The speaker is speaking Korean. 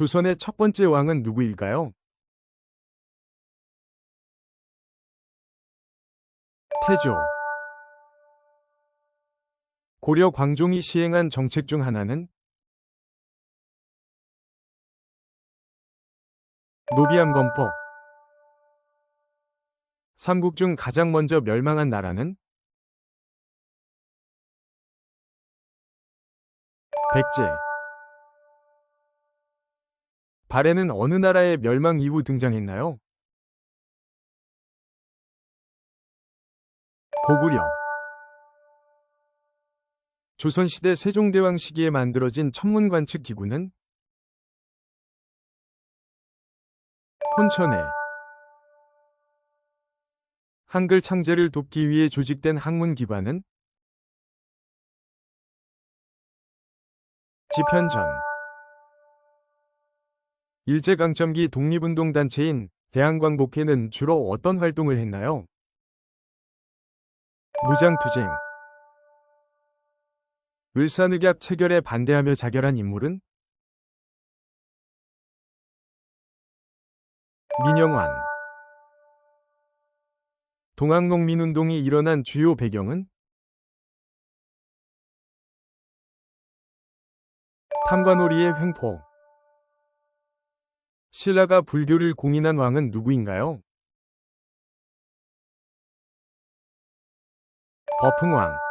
조선의 첫 번째 왕은 누구일까요? 태조. 고려 광종이 시행한 정책 중 하나는 노비암검법 삼국 중 가장 먼저 멸망한 나라는 백제 발해는 어느 나라의 멸망 이후 등장했나요? 고구려 조선시대 세종대왕 시기에 만들어진 천문관측 기구는 혼천해 한글 창제를 돕기 위해 조직된 학문 기관은 지편전 일제강점기 독립운동단체인 대한광복회는 주로 어떤 활동을 했나요? 무장투쟁. 을사늑약 체결에 반대하며 자결한 인물은? 민영환. 동학농민운동이 일어난 주요 배경은? 탐관오리의 횡포 신라가 불교를 공인한 왕은 누구인가요? 버풍왕